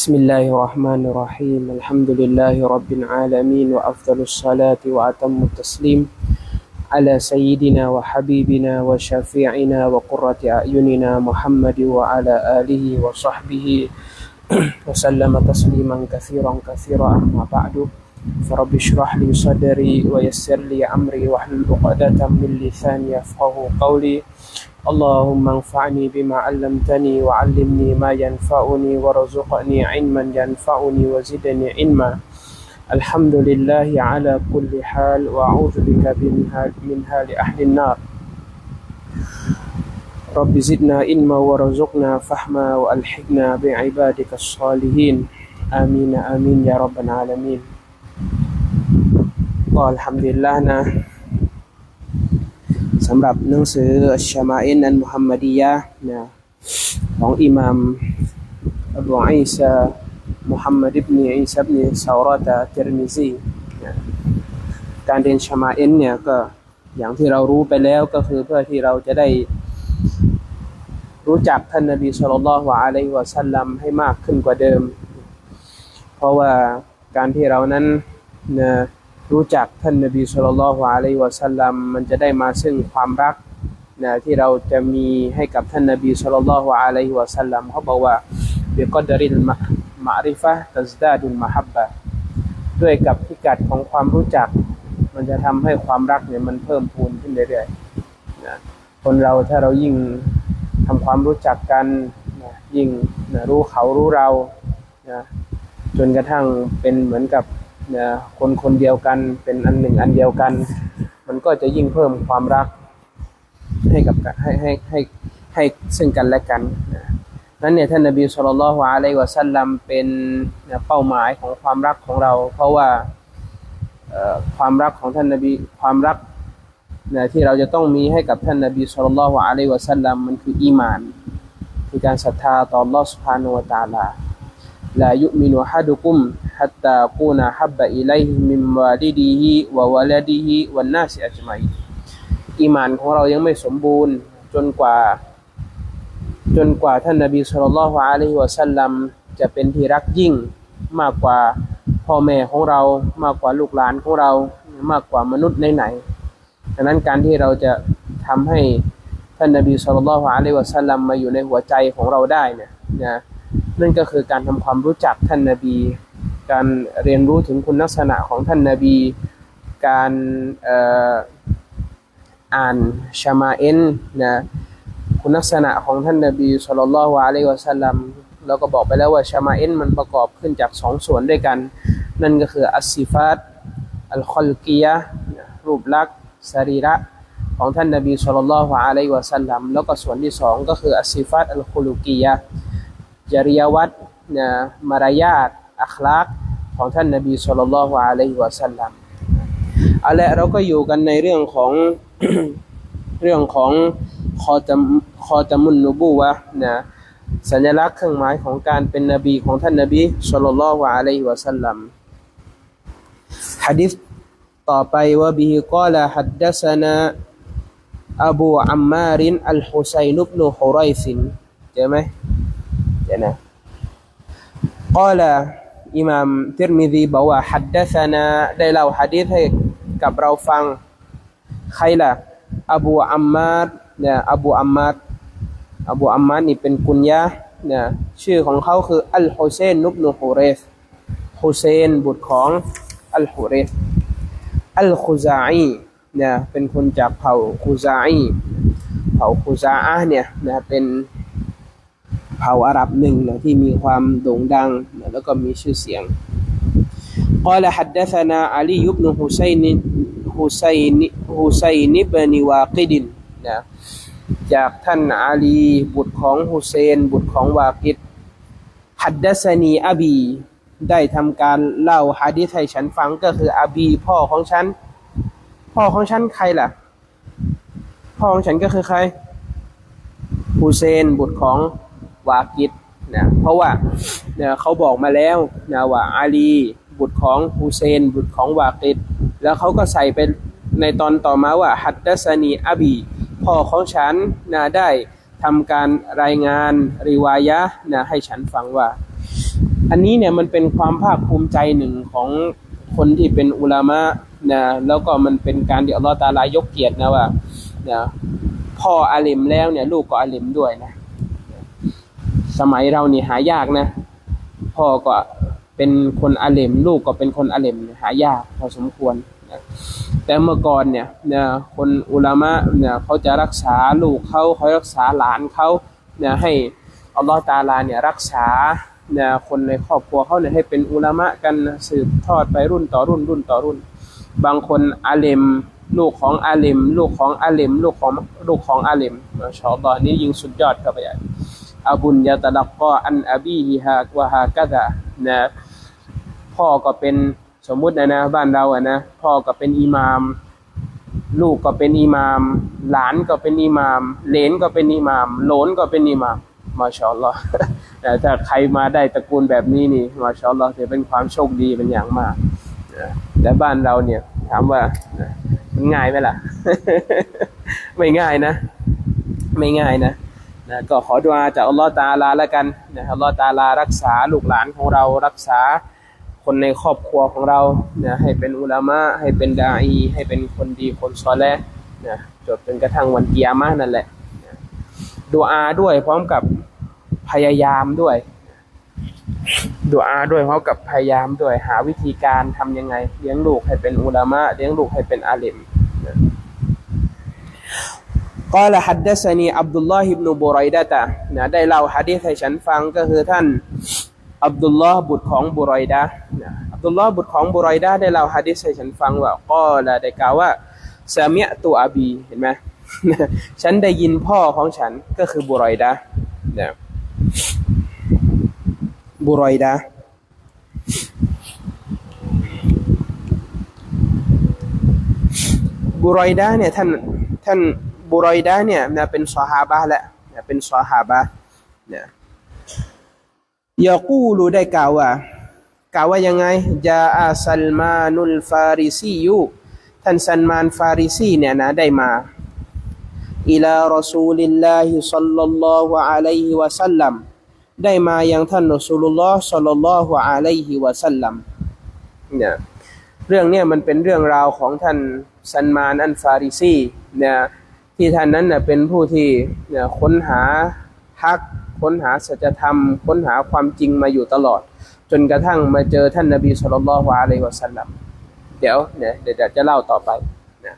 بسم الله الرحمن الرحيم الحمد لله رب العالمين وأفضل الصلاة وأتم التسليم على سيدنا وحبيبنا وشفيعنا وقرة أعيننا محمد وعلى آله وصحبه وسلم تسليما كثيرا كثيرا أما بعد فرب اشرح لي صدري ويسر لي أمري واحلل عقدة من لساني يفقه قولي. اللهم انفعني بما علمتني وعلمني ما ينفعني وارزقني علما ينفعني وزدني علما. الحمد لله على كل حال وأعوذ بك من حال, من حال أهل النار. رب زدنا علما وارزقنا فهما وألحقنا بعبادك الصالحين. آمين آمين يا رب العالمين. ก็อัลฮัมดุลิลละนะสำหรับหนังสือชามาอินอันมุฮัมมัดียะนะของอิหม่ามอับูอิสามุฮัมมัดอิบนีอิสาบินีซาวรตะเทรมิซีนะการเรียนชมาอินเนี่ยก็อย่างที่เรารู้ไปแล้วก็คือเพื่อที่เราจะได้รู้จักท่านนบีสุลต่านละฮ์วะอะลัยฮิวะสัลลัมให้มากขึ้นกว่าเดิม เพราะว่าการที่เรานั้นนะ รู้จักท่านนบีสุลต่านละฮ์อะลัยวะสัลลัมมันจะได้มาซึ่งความรักนะที่เราจะมีให้กับท่านนบีสุลต่านละฮ์อะลัยวะสัลลัมเขาบอกว่าเบกอดริลมะมะริฟะตัซดาดุลมะฮับบะด้วยกับพิกัดของความรู้จัก มันจะทำให้ความรักเนี่ยมันเพิ่มพูนขึ้นเรื่อยๆนะคนเราถ้าเรายิ่งทำความรู้จักกันนะยิ่งนะรู้เขารู้เรานะจนกระทั่งเป็นเหมือนกับ คนคนเดียวกันเป็นอันหนึ่งอันเดียวกัน มันก็จะยิ่งเพิ่มความรักให้กับให้ให้ให้ให้ซึ่งกันและกันนั้นเนี่ยท่านนบีสุลต่านละฮ์อะลัยวะสัลลัมเป็นเป้าหมายของความรักของเรา เพราะว่าความรักของท่านนบีความรักนะที่เราจะต้องมีให้กับท่านนบีสุลต่านละฮ์อะลัยวะสัลลัมมันคืออีมาน คือการศรัทธาต่อลอสพานุวตาลาลายุมินุฮะดุกุมาดีฮิวันนาสิอัจมัยอีมานของเรายังไม่สมบูรณ์จนกว่า จนกว่าท่านนบีสุลต่านละฮ์อะลัยฮิวะสัลลัมจะเป็นที่รักยิ่งมากกว่าพ่อแม่ของเรามากกว่าลูกหลานของเรา มากกว่ามนุษย์ไหนๆดังนั้นการที่เราจะทำให้ท่านนบีสุลต่านละฮ์อะลัยฮิวะสัลลัมมาอยู่ในหัวใจของเราได้เนี่ยนะนั่นก็คือการทำความรู้จักท่านนบี การเรียนรู้ถึงคุณลักษณะของท่านนบี การอ่ออ่านชามาเอนนะคุณลักษณะของท่านนบีสุลต่านละอะลัยวะสัลลัมเราก็บอกไปแล้วว่าชามาเอนมันประกอบขึ้นจากสองส่วนด้วยกัน นั่นก็คืออัสซิฟัตอัลคอลกียะรูปลักษณ์สรีระของท่านนบีสุลต่านละอะลัยวะสัลลัมแล้วก็ส่วนที่สองก็คืออัสซิฟัตอัลคุลกียะจริยวัตรนะมารยาท อัคลากของท่านนบีสุลต่านละฮ์อะลัยฮิวะสัลลัมเอาละเราก็อยู่กันในเรื่องของเรื่องของคอตมคอตมุนนูบูวะนะสัญลักษณ์เครื่องหมายของการเป็นนบีของท่านนบีสุลต่านละฮ์อะลัยฮิวะสัลลัมฮะดิษต่อไปว่าบิฮิกาลฮัดดัสนาอับูอัมมารินอัลฮุซัยนุบนุฮุไรซินเจอไหมนะกอล อิหม่ามติรมิซีบอกว่าฮัดดัสนาได้เล่าฮะดีษให้กับเราฟัง ใครล่ะ อบูอัมมาดเนี่ยอบูอัมมาดอบูอัมมาดนี่เป็นกุญยะเนี่ยชื่อของเขาคืออัลฮุเซนนุบนุฮุเรสฮุเซนบุตรของอัลฮุเรสอัลคุซาอีเนี่ยเป็นคนจากเผ่าคุซาอีเผ่าคุซาอะเนี่ยนะเป็น เผ่าอาหรับหนึ่งนะที่มีความโด่งดังนะแล้วก็มีชื่อเสียง قال حدثنا علي بن حسين حسين حسين بن واقد นะ จากท่านอาลี บุตรของฮุเซน บุตรของวากิดฮัดดัสนีอบี ได้ทำการเล่าฮะดิษให้ฉันฟังก็คืออาบี พ่อของฉัน พ่อของฉันใครล่ะ พ่อของฉันก็คือใครฮุเซน บุตรของว ากิดนะเพราะว่าเนี่ยเขาบอกมาแล้วนะว่าอาลี บุตรของฮุเซน บุตรของวากิดแล้วเขาก็ใส่เป็นในตอนต่อมาว่าฮัดดัสนีอบีพ่อของฉันนะได้ทำการรายงานริวายะนะให้ฉันฟังว่า อันนี้เนี่ยมันเป็นความภาคภูมิใจหนึ่งของคนที่เป็นอุลามะนะแล้วก็มันเป็นการที่อัลลอฮฺตาลายกเกียรตินะว่านะพ่ออาลิมแล้วเนี่ยลูกก็อาลิมด้วยนะ สมัยเรานี่หายากนะ พ่อก็เป็นคนอาเลมลูกก็เป็นคนอาเลมหายากพอสมควรนะแต่เมื่อก่อนเนี่ยเนี่ยคนอุลามะเนี่ยเขาจะรักษาลูกเขาเขารักษาหลานเขาเนี่ยให้อัลลอฮฺตาลาเนี่ยรักษาเนี่ยคนในครอบครัวเขาเนี่ยให้เป็นอุลามะกันสืบทอดไปรุ่นต่อรุ่นรุ่นต่อรุ่น บางคนอาเลมลูกของอาเลมลูกของอาเลมลูกของลูกของอาเลมชอัลลอฮ์นี่ยิ่งสุดยอดเข้าไปใหญ่ อบุญยะตะลักกออันอบีฮิฮากวะฮากะดะนะพ่อก็เป็นสมมุตินะนะบ้านเราอะนะพ่อก็เป็นอิหมาม ลูกก็เป็นอิหมาม หลานก็เป็นอิหมาม เหลนก็เป็นอิหมาม โหลนก็เป็นอิหมามมาชอลลอแต่ถ้าใครมาได้ตระกูลแบบนี้นี่มาชอลลอถือเป็นความโชคดีเป็นอย่างมากนะแต่บ้านเราเนี่ยถามว่านะมันง่ายไหมล่ะ ไม่ง่ายนะ ไม่ง่ายนะ นะก็ขอดุอาจากอัลลอฮ์ตาลาแล้วกันนะอัลลอฮ์ตาลารักษาลูกหลานของเรารักษาคนในครอบครัวของเรานะให้เป็นอุลามะให้เป็นดาอีให้เป็นคนดีคนซอแลนะจนจนกระทั่งวันเกิยามะห์นั่นแหละนะดูอาด้วยพร้อมกับพยายามด้วยดูอาด้วยพร้อมกับพยายามด้วยหาวิธีการทำยังไง เลี้ยงลูกให้เป็นอุลามะเลี้ยงลูกให้เป็นอาลิม กอละฮัดดสนีอับดุลลอฮิบนูบุไรดาตะนะได้เล่าฮะดีษให้ฉันฟังก็คือท่านอับดุลลอฮ์บุตรของบุไรดานะอับดุลลอฮ์บุตรของบุไรดาได้เล่าฮะดีษให้ฉันฟังว่ากอละได้กล่าวว่าซาเมียตุอาบีเห็นไหมฉันได้ยินพ่อของฉันก็คือบุไรดานะบุไรดาบุไรดาเนี่ยท่านท่าน บุรอยดะเนี่ยนะเป็นซอฮาบะแหละนะเป็นซอฮาบะเนี่ยยากูลูได้กล่าวว่ากล่าวว่ายังไงจาอาซัลมานุลฟาริซียูท่านซัลมานฟาริซีเนี่ยนะได้มาอิลารอซูลิลลาฮิซัลลัลลอฮุอะลัยฮิวะสัลลัมได้มายังท่านรอซูลุลลอฮ์ซัลลัลลอฮุอะลัยฮิวะสัลลัมเนี่ยเรื่องเนี่ยมันเป็นเรื่องราวของท่านซันมานอันฟาริซีเนี่ย ที่ท่านนั้นเน่ยเป็นผู้ที่เนี่ยค้นหาฮักค้นหาสัจธรรม ค้นหาความจริงมาอยู่ตลอด จนกระทั่งมาเจอท่านนบีสุลต่านละฮ์อะลัยวะสัลลัมเดี๋ยวเนี่ยเดี๋ยวจะเล่าต่อไปนะ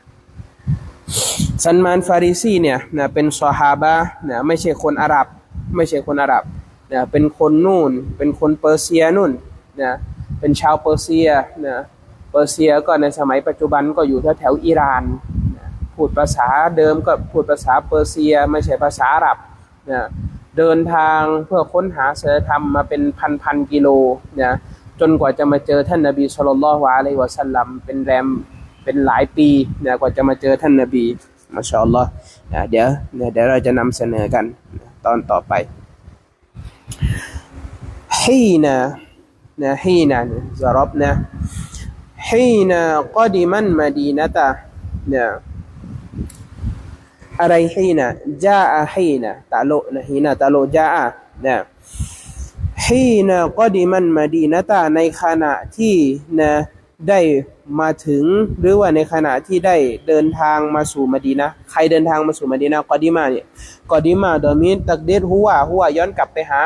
ซันมานฟาริซีเนี่ยนะเป็นซอฮาบะนะไม่ใช่คนอาหรับ ไม่ใช่คนอาหรับนะเป็นคนนู่น เป็นคนเปอร์เซียนู่นนะเป็นชาวเปอร์เซียนะเปอร์เซียก็ในสมัยปัจจุบันก็อยู่แถวแถวอิหร่าน พูดภาษาเดิมก็พูดภาษาเปอร์เซีย ไม่ใช่ภาษาอาหรับนะเดินทางเพื่อค้นหาศีลธรรมมาเป็นพันพันกิโลนะจนกว่าจะมาเจอท่านนบีสุลต่านละฮ์อะลัยวะสัลลัมเป็นแรมเป็นหลายปีนะกว่าจะมาเจอท่านนบีมาชาอัลลอฮ์นะเดี๋ยวนะเดี๋ยวเราจะนำเสนอกันนะตอนต่อไปฮีนะนะฮีนะซารบนะฮีนะกอดิมันมาดีนะตะนะ อะไรฮีนะจาอะฮีนะตะโลนะฮีนะตะโลจาอะนะฮีนะก็ดีมันมาดีนะตาในขณะที่นะได้มาถึงหรือว่าในขณะที่ได้เดินทางมาสู่มดีนะใครเดินทางมาสู่มดีนะกอดีมาเนี่ยกอดีมาดยมีตักเดตหัวหัวย้อนกลับไปหา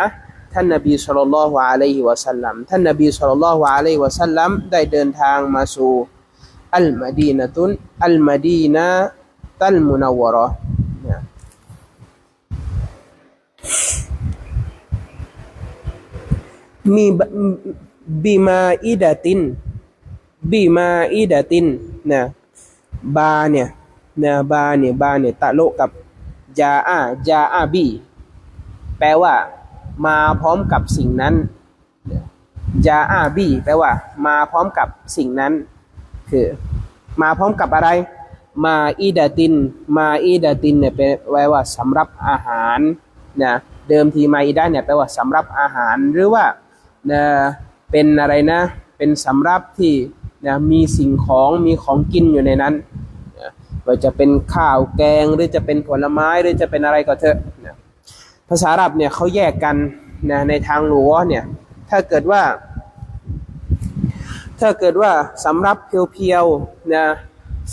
ท่านนบีสุลต่านละฮ์อะลัยฮิวะสัลลัมท่านนบีสุลต่านละฮ์อะลัยฮิวะสัลลัมได้เดินทางมาสู่อัลมาดีนะตุนอัลมาดีนะ ตัลมุนาวะเราะห์เนี่ยมีบบิมาอิดะตินบิมาอิดะตินนะบาเนี่ยนะบาเนี่ยบาเนี่ยตะโลกับจาอาจาอาบีแปลว่า มาพร้อมกับสิ่งนั้นจาอาบีแปลว่า มาพร้อมกับสิ่งนั้น คือ มาพร้อมกับอะไร มาอีดาติน มาอีดาตินเนี่ยแปลว่าสำหรับอาหารนะเดิมทีมาอีดาเนี่ยแปลว่าสำหรับอาหารหรือว่านะเป็นอะไรนะ เป็นสำรับที่นะมีสิ่งของมีของกินอยู่ในนั้นนะว่าจะเป็นข้าวแกงหรือจะเป็นผลไม้หรือจะเป็นอะไรก็เถอะนะภาษาอาหรับเนี่ยเขาแยกกันนะในทางหลวงเนี่ยถ้าเกิดว่า ถ้าเกิดว่าสำรับเพียวๆนะ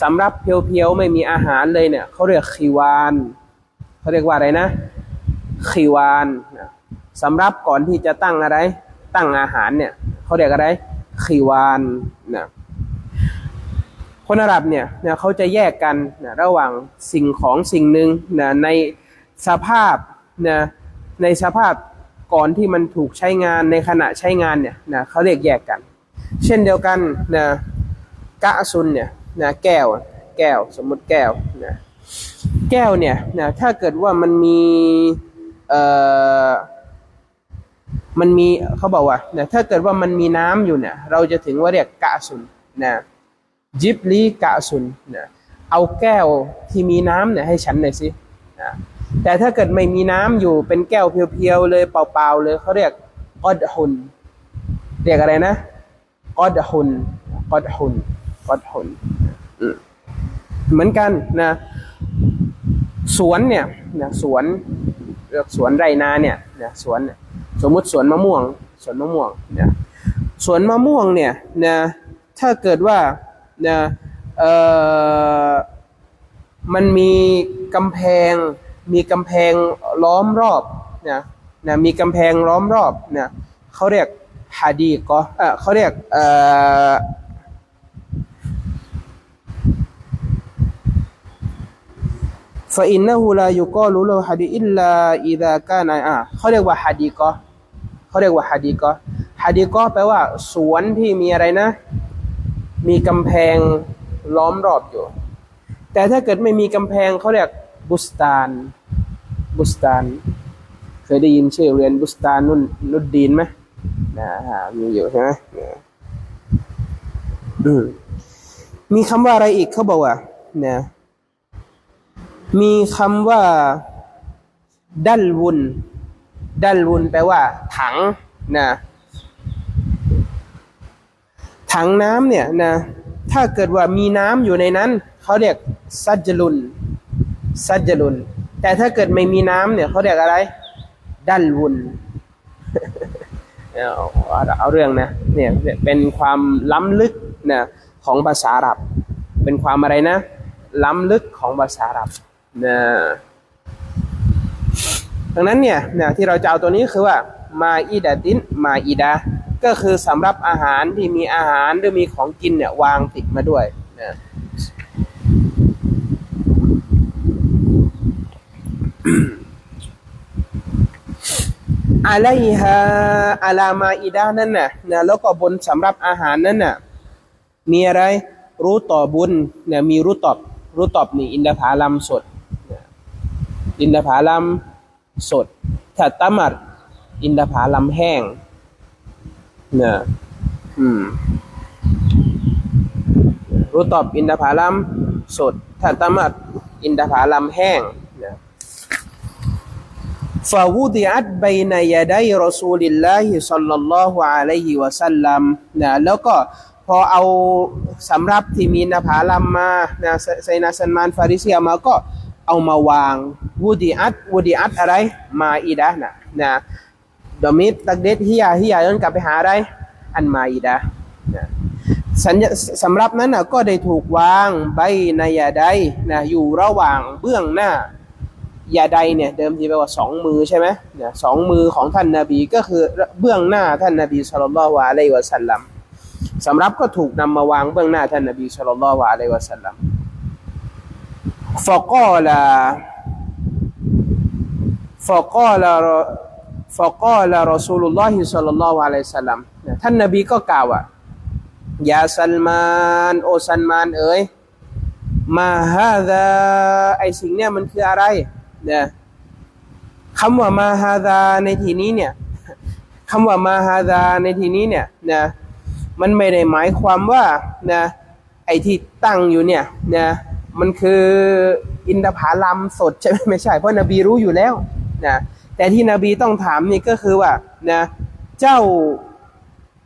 สำรับเพียวๆไม่มีอาหารเลยเนี่ยเขาเรียกคีวานเขาเรียกว่าอะไรนะคีวานสำรับก่อนที่จะตั้งอะไร ตั้งอาหารเนี่ยเขาเรียกอะไรคีวานนะคนอาหรับเนี่ยนะเขาจะแยกกันนะระหว่างสิ่งของสิ่งหนึ่งนะในสภาพนะในสภาพก่อนที่มันถูกใช้งานในขณะใช้งานเนี่ยนะเขาเรียกแยกกัน เช่นเดียวกันนะกะซุนเนี่ย นะแก้ว แก้ว สมมติแก้วนะแก้วเนี่ยนะถ้าเกิดว่ามันมีเอ่อมันมีเขาบอกว่านะถ้าเกิดว่ามันมีน้ำอยู่เนี่ยเราจะถึงว่าเรียกกะซุนนะจิบลีกะซุนนะเอาแก้วที่มีน้ำเนี่ยให้ฉันหน่อยสินะแต่ถ้าเกิดไม่มีน้ำอยู่เป็นแก้วเพียวๆเลยเปล่าๆเลยเขาเรียกกอดฮุนเรียกอะไรนะกอดฮุนกอดฮุนกอดฮุน เหมือนกันนะสวนเนี่ยนะสวนเรียกสวนไรนาเนี่ยนะสวนเนี่ยสมมุติสวนมะม่วงสวนมะม่วงเนี่ยสวนมะม่วงเนี่ยนะถ้าเกิดว่านะเอ่อมันมีกำแพงมีกำแพงล้อมรอบนะนะมีกำแพงล้อมรอบนะเขาเรียกฮาดีก็เออเขาเรียกเอ่อ ฟาอินนะฮูลายุกอลุลฮะดีอิลลาอิดะกานาอ่าเขาเรียกว่าฮะดีกอเขาเรียกว่าฮะดีกอฮะดีกอแปลว่า สวนที่มีอะไรนะ มีกำแพงล้อมรอบอยู่ แต่ถ้าเกิดไม่มีกำแพงเขาเรียกบุสตาน บุสตาน เคยได้ยินชื่อเรียนบุสตานนุนนุดดีนไหมนะฮะมีอยู่ใช่ไหมมีคำว่าอะไรอีกเขาบอกว่าเนี่ย มีคำว่า ดัลวุน ดัลวุนแปลว่า ถังนะถังน้ำเนี่ยนะถ้าเกิดว่ามีน้ำอยู่ในนั้น เขาเรียกซัจจลุนซัจจลุน แต่ถ้าเกิดไม่มีน้ำเนี่ยเขาเรียกอะไร ดัลวุนเอาเอาเรื่องนะเนี่ยเป็นความล้ำลึกนะของภาษาอาหรับ เป็นความอะไรนะ ล้ำลึกของภาษาอาหรับ นะดังนั้นเนี่ยนะที่เราจะเอาตัวนี้คือว่ามาอีดาตินมาอีดา ก็คือสำหรับอาหารที่มีอาหารหรือมีของกินเนี่ยวางติดมาด้วยนะอะไรฮะอาลามาอีดานั่นน่ะนะแล้วก็บนสำหรับอาหารนั่นน่ะมีอะไร รู้ต่อบุญเนี่ยมีรู้ตอบรู้ตอบนี่อินทผลัมสด อินทผลัมสดถ้าตมัด อินทผลัมแห้งนี่ยอืมรู้ตอบอินทผลัมสดถ้าตมัด อินทผลัมแห้งนี่ยฟาวูดิอัตบยนยาได้รอซูลิลลาฮิสัลลัลลอฮุอะลัยฮิวะสัลลัมนะแล้วก็พอเอาสำรับที่มีนภาลัมมานะไซนาซันมานฟาริเซียมาก็ เอามาวางวูดีอัตวูดีอัตอะไร มาอีดะนะนะดอมิดตักเดตฮิยาฮิยาย้อนกลับไปหาอะไร อันมาอีดะนะสัญญาสำรับนั้นนะก็ได้ถูกวางใบนายาไดนะอยู่ระหว่างเบื้องหน้ายาใดเนี่ยเดิมทีแปลว่าสองมือใช่ไหมเนี่ยสองมือของท่านนาบีก็คือเบื้องหน้าท่านนาบีสุลต่านละวะอะลัยวะสัลลัมสำรับก็ถูกนำมาวางเบื้องหน้าท่านนบีสุลต่านละวะอะลัยวะสัลลัม ฟะกอลาฟะกอลาฟะกอลารอซูลุลลอฮิสัลลัลลอฮุอะลัยฮิสัลลัมท่านนบีก็กล่าวว่ายาซัลมานโอซัลมานเอ๋ยมาฮาดาไอสิ่งเนี้ยมันคืออะไรนะคำว่ามาฮาดาในที่นี้เนี่ยคำว่ามาฮาดาในที่นี้เนี่ยนะมันไม่ได้หมายความว่านะไอที่ตั้งอยู่เนี่ยนะ มันคืออินทผลัมสดใช่ไหมไม่ใช่ เพราะนบีรู้อยู่แล้วนะแต่ที่นบีต้องถามนี่ก็คือว่านะเจ้า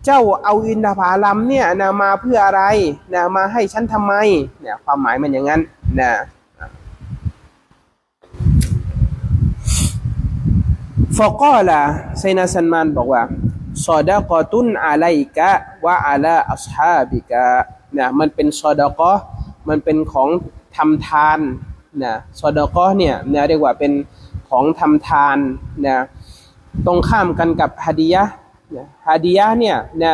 เจ้าเอาอินทผลัมเนี่ยนะมาเพื่ออะไรนะมาให้ฉันทำไมเนี่ยความหมายมันอย่างนั้นนะฟกอละไซนาซันมานบอกว่าซอดากอตุนอะไลกะวะอะลาอัศฮาบิกะนะมันเป็นซอดากอมันเป็นของ ทำทานนะซอดากอเนี่ยนะเรียกว่าเป็นของทำทานนะตรงข้ามกันกับฮะดียะนะฮะดียะเนี่ยนะ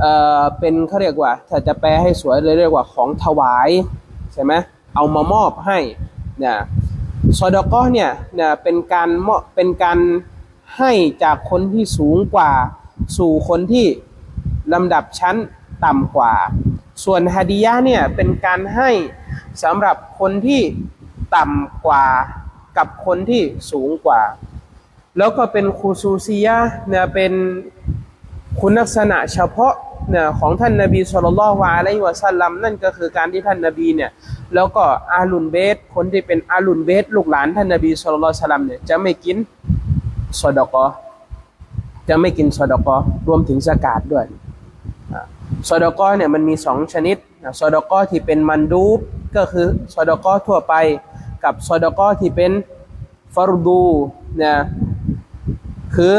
เอ่อเป็นเขาเรียกว่า ถ้าจะแปลให้สวยเลยเรียกว่าของถวายใช่ไหมเอามามอบให้นะซอดากอเนี่ยนะเป็นการมอบเป็นการให้จากคนที่สูงกว่าสู่คนที่ลำดับชั้นต่ำกว่า ส่วนฮะดียะเนี่ยเป็นการให้ สำหรับคนที่ต่ำกว่ากับคนที่สูงกว่า แล้วก็เป็นคูซูซียะเนี่ยเป็นคุณลักษณะเฉพาะเนี่ยของท่านนบีสุลต่านละวะอะลัยฮิวะสัลลัมนั่นก็คือการที่ท่านนบีเนี่ยแล้วก็อาลุนเบสคนที่เป็นอาลุนเบสลูกหลานท่านนบีสุลต่านละสัลลัมเนี่ยจะไม่กินซอดกอจะไม่กินซอดกอรวมถึงสกาดด้วยซอดกอเนี่ยมันมีสองชนิด ซอดกอที่เป็นมันดูบก็คือซอดกอทั่วไป กับซอดกอที่เป็นฟารดูนะคือ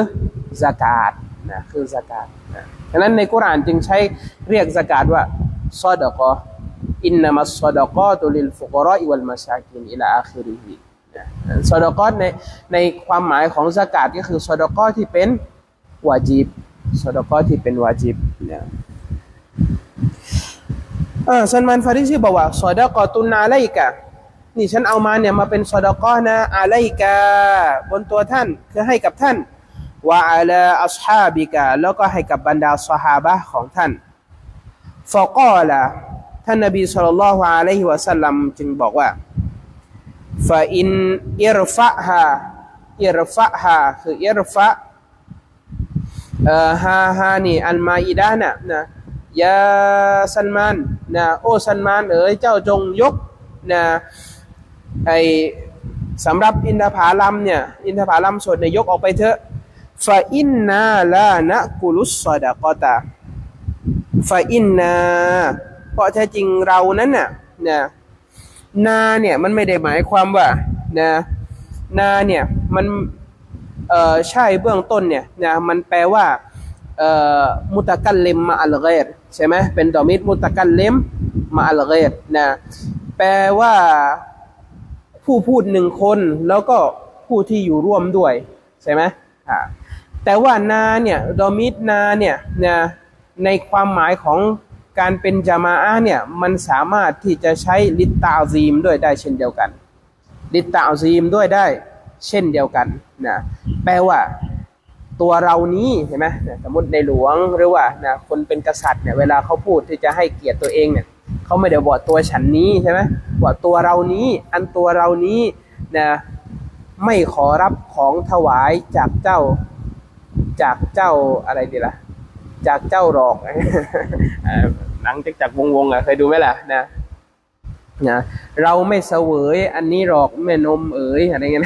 สกาดนะคือสกาดนะดังนั้นในกุรานจึงใช้เรียกสกาดว่าซอดกออินนามัสซอดกอตุลิลฟุกรออิวัลมาชาคินอิลาอาคิริฮิซอดกอในในความหมายของสกาดก็คือซอดกอที่เป็นวาจิบซอดกอที่เป็นวาจิบนะ อ่าซันมันฟาริซีบอกว่าซอดะกอตุนอาไลกะนี่ฉันเอามาเนี่ยมาเป็นซอดะกอนะอาไลกะบนตัวท่านคือให้กับท่านวะอาลาอัศฮาบิกะแล้วก็ให้กับบรรดาสหาบะของท่านฟะกอละท่านนบีสุลต่านละฮ์อะลัยฮิวะสัลลัมจึงบอกว่าฟาอินอิรฟะฮาอิรฟะฮาคืออิรฟะฮาฮานี่อัลมาอิดานะนะ ยาซันมานนะโอซันมานเอ๋ยเจ้าจงยกนะไอสำหรับอินทผลัมเนี่ยอินทผลัมสดเนี่ยยกออกไปเถอะฟาอินนาลานะกุลุสซอดะกอตาฟาอินนา เพราะแท้จริงเรานั้นน่ะนะนาเนี่ยมันไม่ได้หมายความว่านะนาเนี่ยมันเอ่อใช่เบื้องต้นเนี่ยนะมันแปลว่า มุตะกัลเลมมาอัลเกรใช่ไหมเป็นดอมิดมุตะกัลเลมมาอัลเกรนะแปลว่าผู้พูดหนึ่งคนแล้วก็ผู้ที่อยู่ร่วมด้วยใช่ไหมอ่าแต่ว่านาเนี่ยดอมิดนาเนี่ยนะในความหมายของการเป็นจามาอะเนี่ยมันสามารถที่จะใช้ลิตตาซีมด้วยได้เช่นเดียวกัน ลิตตาซีมด้วยได้เช่นเดียวกันนะแปลว่า ตัวเรานี้เห็นไหมสมมติในหลวงหรือว่านะคนเป็นกษัตริย์เนี่ยเวลาเขาพูดที่จะให้เกียรติตัวเองเนี่ยเขาไม่ได้บอกตัวฉันนี้ใช่ไหมว่าตัวเรานี้อันตัวเรานี้นะไม่ขอรับของถวายจากเจ้าจากเจ้าอะไรดีล่ะจากเจ้าหรอกหนังจากจากวงวงอะเคยดูไหมล่ะนะ นะเราไม่เสวยอันนี้หรอกแม่นมเอ๋ยอะไรเงี้ย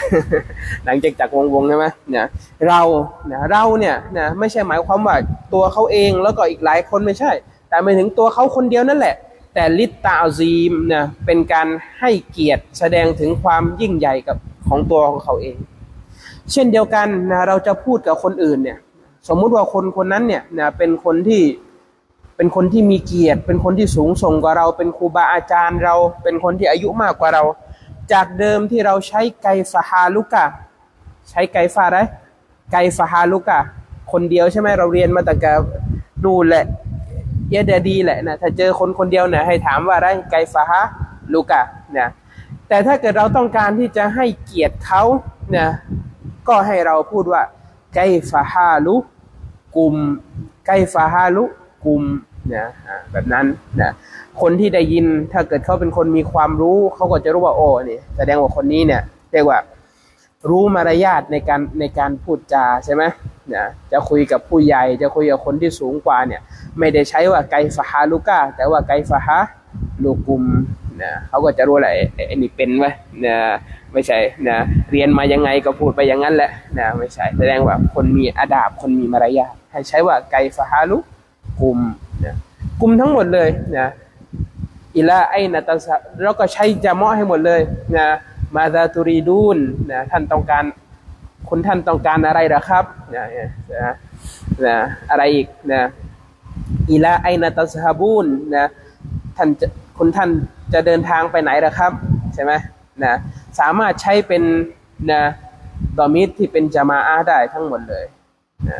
หนังจากจากวงวงใช่ไหมเนี่ยเราเนี่ยเราเนี่ยนะไม่ใช่หมายความว่าตัวเขาเองแล้วก็อีกหลายคนไม่ใช่ แต่หมายถึงตัวเขาคนเดียวนั่นแหละ แต่ลิตตาซีมเนี่ยเป็นการให้เกียรติแสดงถึงความยิ่งใหญ่กับของตัวของเขาเอง เช่นเดียวกันนะเราจะพูดกับคนอื่นเนี่ยสมมุติว่าคนคนนั้นเนี่ยนะเป็นคนที่ เป็นคนที่มีเกียรติ เป็นคนที่สูงส่งกว่าเรา เป็นครูบาอาจารย์เรา เป็นคนที่อายุมากกว่าเรา จากเดิมที่เราใช้ไกฟาฮาลุกะ ใช้ไกฟาอะไรไกฟาฮาลุกะ คนเดียวใช่ไหมเราเรียนมาแต่กนู่นแหละเยเดดีแหละนะถ้าเจอคนคนเดียวเนี่ยให้ถามว่าอะไรไกฟาฮาลุกะนี่ยแต่ถ้าเกิดเราต้องการที่จะให้เกียรติเขาเนี่ยก็ให้เราพูดว่าไกฟาฮาลุกุมไกฟาฮาลุ กุมนะแบบนั้นนะคนที่ได้ยินถ้าเกิดเขาเป็นคนมีความรู้เขาก็จะรู้ว่าโอ้นี่แสดงว่าคนนี้เนี่ยเรียกว่ารู้มารยาทในการในการพูดจาใช่ไหมนะจะคุยกับผู้ใหญ่จะคุยกับคนที่สูงกว่าเนี่ย ไม่ได้ใช้ว่าไกฟะฮาลูกาแต่ว่าไกฟะฮาลูกุมนะเขาก็จะรู้แหละไอ้นี่เป็นไหมนะไม่ใช่นะเรียนมายังไงก็พูดไปอย่างนั้นแหละนะไม่ใช่แสดงว่าคนมีอาดาบคนมีมารยาทให้ใช้ว่าไกฟะฮาลูกุ กุมนะกุมทั้งหมดเลยนะอิลาไอนาตัสแล้วก็ใช้จะมาะให้หมดเลยนะมาซาตูรีดูนนะท่านต้องการคุณท่านต้องการอะไรหรอครับนะนะนะอะไรอีกนะอิลาไอนาตัสฮาบูนนะท่านจะคุณท่านจะเดินทางไปไหนหรอครับใช่ไหมนะสามารถใช้เป็นนะดอมิตที่เป็นจามาอาได้ทั้งหมดเลยนะ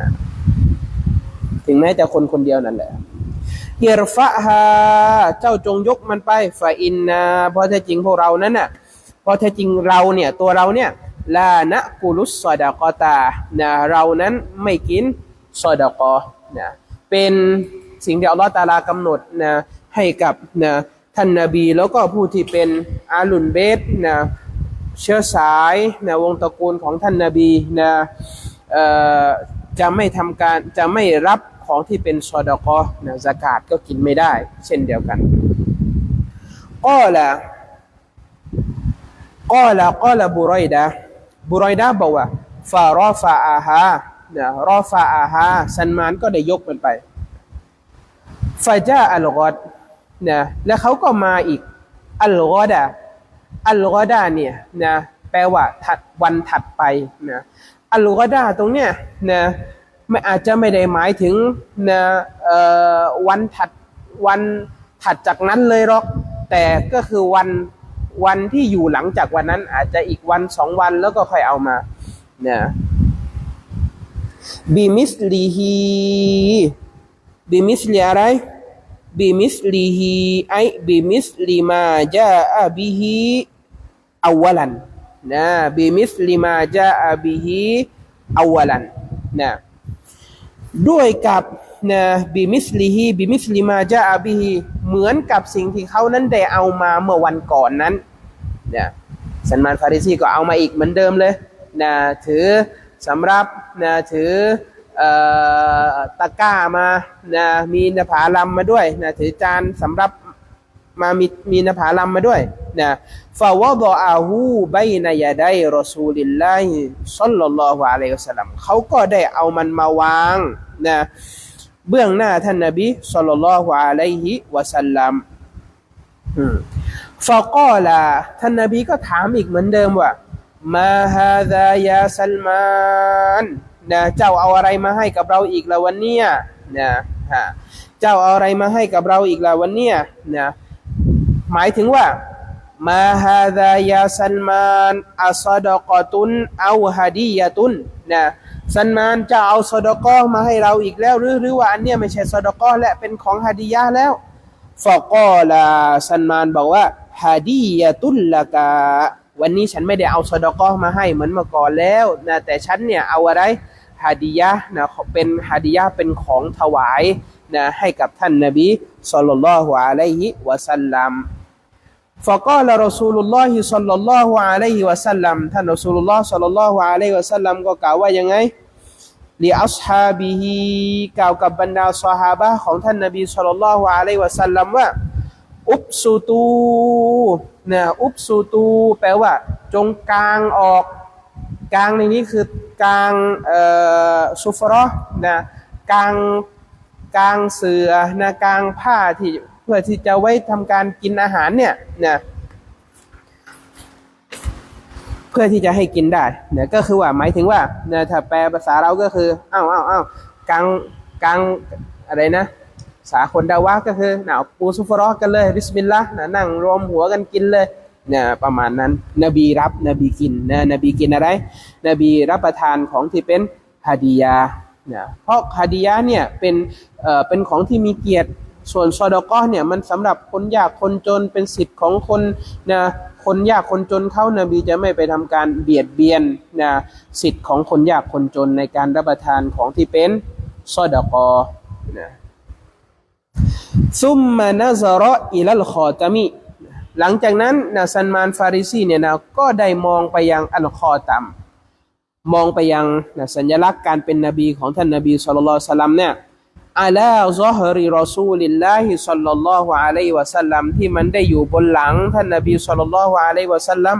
ถึงแม้จะคนคนเดียวนั่นแหละอิรฟะฮาเจ้าจงยกมันไปฟาอินนาเพราะแท้จริงพวกเรานั้นน่ะเพราะแท้จริงเราเนี่ยตัวเราเนี่ยลานะกุลุสซอดากอตานะเรานั้นไม่กินซอดากอนะเป็นสิ่งที่อัลลอฮฺตาลากำหนดนะให้กับนะท่านนาบีแล้วก็ผู้ที่เป็นอาลุนเบสนะเชื้อสายนะวงตระกูลของท่านนาบีนะเอ่อจะไม่ทำการจะไม่รับ ของที่เป็นซอดากอนะสกาดก็กินไม่ได้ เช่นเดียวกันก็ละก็ละก็ละบุรอยดะบุรอยดะบอกว่าฟารอฟาอาฮานะรอฟาอาฮาซันมานก็ได้ยกมันไปฟาจาอัลกอดนะแล้วเขาก็มาอีกอัลกอดะอัลกอดะเนี่ยนะแปลว่าถัดวันถัดไปนะอัลกอดะตรงเนี้ยนะ ไม่อาจจะไม่ได้หมายถึงนะวันถัดวันถัดจากนั้นเลยหรอก แต่ก็คือวันวันที่อยู่หลังจากวันนั้น อาจจะอีกวันสองวันแล้วก็ค่อยเอามานะบิมิสลีฮีบิมิสลีอะไรบิมิสลีฮีไอบิมิสลีมาจาอะบิฮีอาวลันนะบิมิสลีมาจาอะบิฮีอาวลันนะ ด้วยกับนะบิมิสลิฮีบิมิสลิมาจาอาบิฮีเหมือนกับสิ่งที่เขานั้นได้เอามาเมื่อวันก่อนนั้นนะสันมานฟาริซีก็เอามาอีกเหมือนเดิมเลยนะถือสำรับนะถืออตะกร้ามานะมีนภาลัมมาด้วยนะถือจานสำรับมามีมีนภาลัมมาด้วยนะฟาวะดออาหูไบนายาได้รอซูลิลลาฮิซัลลัลลอฮุอะลัยฮิวะสัลลัมเขาก็ได้เอามันมาวาง นะเบื้องหน้าท่านนบีซัลลัลลอฮุอะลัยฮิวะสัลลัมฟะกอลาท่านนบีก็ถามอีกเหมือนเดิมว่ามาฮาดายาซัลมานนะเจ้าเอาอะไรมาให้กับเราอีกละวันเนี้ยนะฮะเจ้าเอาอะไรมาให้กับเราอีกละวันเนี้ยนะหมายถึงว่ามาฮาดายาซัลมานอัสดกตุนเอาฮาดียะตุนนะ ซันมานจะเอาสดกอมาให้เราอีกแล้วหรือหรือว่าอันเนี้ยไม่ใช่สดกอและเป็นของฮาดียะแล้วฟอกอลาซันมานบอกว่าฮาดียะตุลละกาวันนี้ฉันไม่ได้เอาสดกอมาให้เหมือนเมื่อก่อนแล้วนะแต่ฉันเนี่ยเอาอะไรฮาดียะนะเป็นฮาดียะเป็นของถวายนะให้กับท่านนบีสุลต่านละฮ์อะลัยฮิวะสัลลัม ฟะกาลรอซูลุลลอฮิสัลลัลลอฮุอะลัยฮิวะสัลลัมท่านรอซูลุลลอฮ์สัลลัลลอฮุอะลัยฮิวะสัลลัมก็กล่าวว่ายังไงลีอัลฮะบิฮีกล่าวกับบรรดาสหาบะของท่านนบีสัลลัลลอฮุอะลัยฮิวะสัลลัมว่าอุบสูตูนะอุบสูตู แปลว่า จงกลางออกกลางในนี้คือกลางซุฟรอนะกลางกลางเสือนะกลางผ้าที่ เพื่อที่จะไว้ทำการกินอาหารเนี่ยนะเพื่อที่จะให้กินได้เนี่ยก็คือว่าหมายถึงว่าเนี่ยถ้าแปลภาษาเราก็คืออ้าวอ้าวอ้าวกางกางอะไรนะสาคนดาวะก็คือหนาวปูซุฟรอกันเลยบิสมิลลาห์นะนั่งรวมหัวกันกินเลยเนี่ยประมาณนั้น นบีรับนบีกินนะนบีกินอะไร นบีรับประทานของที่เป็นฮาดียานะเพราะฮาดียาเนี่ยเป็นเอ่อเป็นของที่มีเกียรติ ส่วนซอดอกอเนี่ยมันสำหรับคนยากคนจนเป็นสิทธิ์ของคนนะคนยากคนจนเขานบีจะไม่ไปทำการเบียดเบียนนะสิทธิ์ของคนยากคนจนในการรับประทานของที่เป็นซอดอกอนะซุมมานาซาระอิลัลคอตามีหลังจากนั้นนะซันมานฟาริซีเนี่ยนะก็ได้มองไปยังอัลคอตัมมองไปยังนะสัญลักษณ์การเป็นนบีของท่านนบีสุลต่านสลัมเนี่ย อาลาซอฮริรอซูลิลลาฮิสัลลัลลอฮุอะลัยฮิวะสัลลัมที่มันได้อยู่บนหลังท่านนบีสุลต่านละฮ์อะลัยฮิวะสัลลัม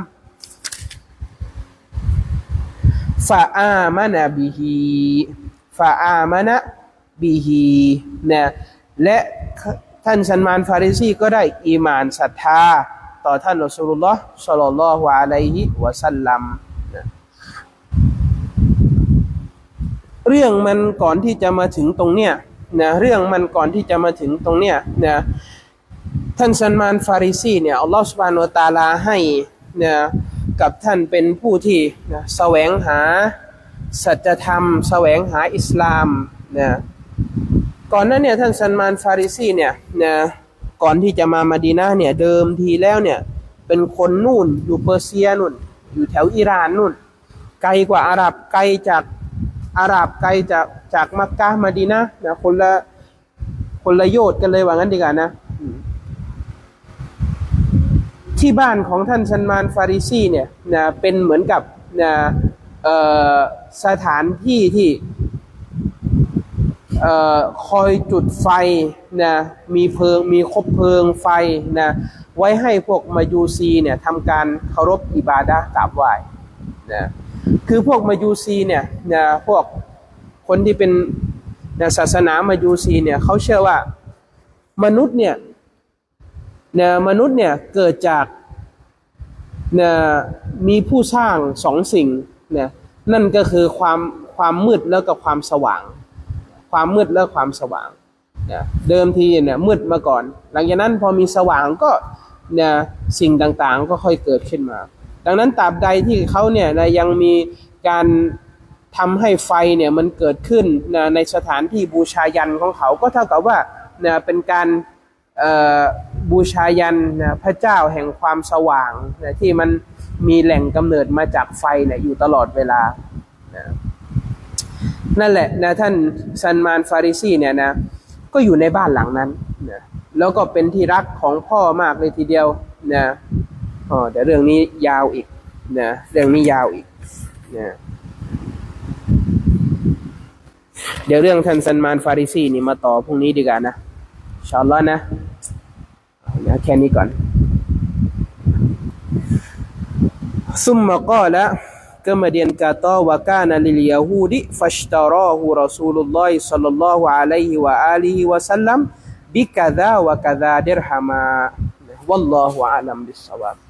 ฟาอามานะบิฮีฟาอามานะบิฮีนะและท่านซันมานฟาริซีก็ได้อีมานศรัทธา ต่อท่านรอสูลุลลอฮ์สัลลัลลอฮุอะลัยฮิวะสัลลัมเรื่องมันก่อนที่จะมาถึงตรงเนี้ย นะเรื่องมันก่อนที่จะมาถึงตรงเนี้ยนะท่านซันมานฟาริซีเนี่ยอัลลอฮฺสุบานวตาลาให้นะกับท่านเป็นผู้ที่นะแสวงหาสัจธรรม แสวงหาอิสลามนะก่อนหนั้นเนี่ยท่านซันมานฟาริซีเนี่ยนะก่อนที่จะมามาดีนาเนี่ยเดิมทีแล้วเนี่ยเป็นคนนู่นอยู่เปอร์เซียนู่นอยู่แถวอิหร่านนู่น ไกลกว่าอาหรับไกลจาก อาหรับไกลจากจากมักกะมาดีนะนะคนละคนละโยชน์กันเลยว่างั้นดีกว่านะที่บ้านของท่านซันมานฟาริซีเนี่ยนะเป็นเหมือนกับนะสถานที่ที่คอยจุดไฟนะมีเพลิงมีคบเพลิงไฟนะไว้ให้พวกมายูซีเนี่ยทำการเคารพอิบาดะกราบไหว้ นะคือพวกมายูซีเนี่ยนะพวกคนที่เป็นนะศาสนามายูซีเนี่ยเขาเชื่อว่ามนุษย์เนี่ยนะมนุษย์เนี่ยเกิดจากนะมีผู้สร้างสองสิ่งนะนั่นก็คือความความมืดแล้วก็ความสว่าง ความมืดและความสว่างนะเดิมทีเนี่ยมืดมาก่อน หลังจากนั้นพอมีสว่างก็นี่ยสิ่งต่างๆก็ค่อยเกิดขึ้นมา ดังนั้นตราบใดที่เขาเนี่ยนะยังมีการทำให้ไฟเนี่ยมันเกิดขึ้นนะในสถานที่บูชายันของเขาก็เท่ากับว่าเนี่ยเป็นการบูชายันนะพระเจ้าแห่งความสว่างนะที่มันมีแหล่งกำเนิดมาจากไฟเนี่ยอยู่ตลอดเวลานะนั่นแหละนะท่านซันมานฟาริซีเนี่ยนะก็อยู่ในบ้านหลังนั้นนะแล้วก็เป็นที่รักของพ่อมากเลยทีเดียวนะ อ๋อแต่เรื่องนี้ยาวอีกนะเรื่องนี้ยาวอีกนะเดี๋ยวเรื่องท่านซันมานฟาริซีนี่มาต่อพรุ่งนี้ดีกว่านะชอลล์นะนะแค่นี้ก่อนซุมมะกอละ kemudian kata wa kana lil yahudi fashtarahu Rasulullah sallallahu alaihi wa alihi wasallam bikadha wa kadha dirhama wallahu alam bisawab